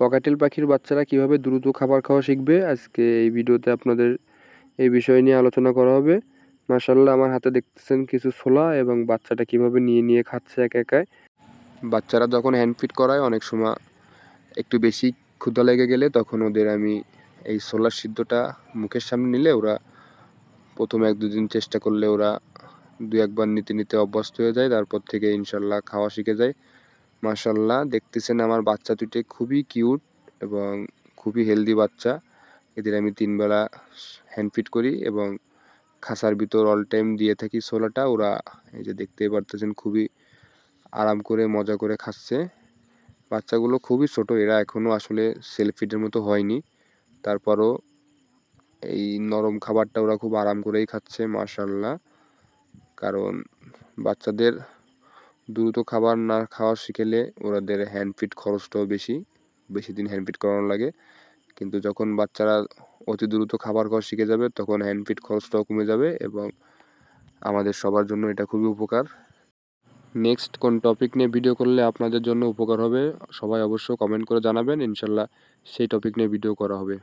Cockatiel পাখির বাচ্চারা কীভাবে দ্রুত খাবার খাওয়া শিখবে? আজকে এই ভিডিওতে আপনাদের এই বিষয় নিয়ে আলোচনা করা হবে। মাশাল্লাহ আমার হাতে দেখতেছেন কিছু ছোলা এবং বাচ্চাটা কীভাবে নিয়ে নিয়ে খাচ্ছে একা একাই। বাচ্চারা যখন হ্যান্ড ফিট করায়, অনেক সময় একটু বেশি ক্ষুধা লেগে গেলে তখন ওদের আমি এই ছোলার সিদ্ধটা মুখের সামনে নিলে ওরা প্রথম এক দুদিন চেষ্টা করলে ওরা দু একবার নিতে নিতে অভ্যস্ত হয়ে যায়। তারপর থেকে ইনশাল্লাহ খাওয়া শিখে যায়। মাশাল্লাহ দেখতেছেন আমার বাচ্চা দুটি খুবই কিউট এবং খুবই হেলদি বাচ্চা। এদের আমি তিনবেলা হ্যান্ড ফিট করি এবং খাসার ভিতর অল টাইম দিয়ে থাকি ছোলাটা। ওরা এই যে দেখতেই পারতেছেন খুবই আরাম করে, মজা করে খাচ্ছে। বাচ্চাগুলো খুবই ছোট, এরা এখনও আসলে সেলফ ফিডের মতো হয়নি। তারপরও এই নরম খাবারটা ওরা খুব আরাম করেই খাচ্ছে মাশাল্লাহ কারণ বাচ্চাদের দ্রুত খাবার না খাওয়া শিখেলে ওদের হ্যান্ড ফিট খরচটাও বেশি বেশি দিন হ্যান্ড ফিট করানো লাগে। কিন্তু যখন বাচ্চারা অতি দ্রুত খাবার খাওয়া শিখে যাবে, তখন হ্যান্ড ফিট খরচটাও কমে যাবে এবং আমাদের সবার জন্য এটা খুবই উপকার। নেক্সট কোন টপিক নিয়ে ভিডিও করলে আপনাদের জন্য উপকার হবে, সবাই অবশ্য কমেন্ট করে জানাবেন। ইনশাল্লাহ সেই টপিক নিয়ে ভিডিও করা হবে।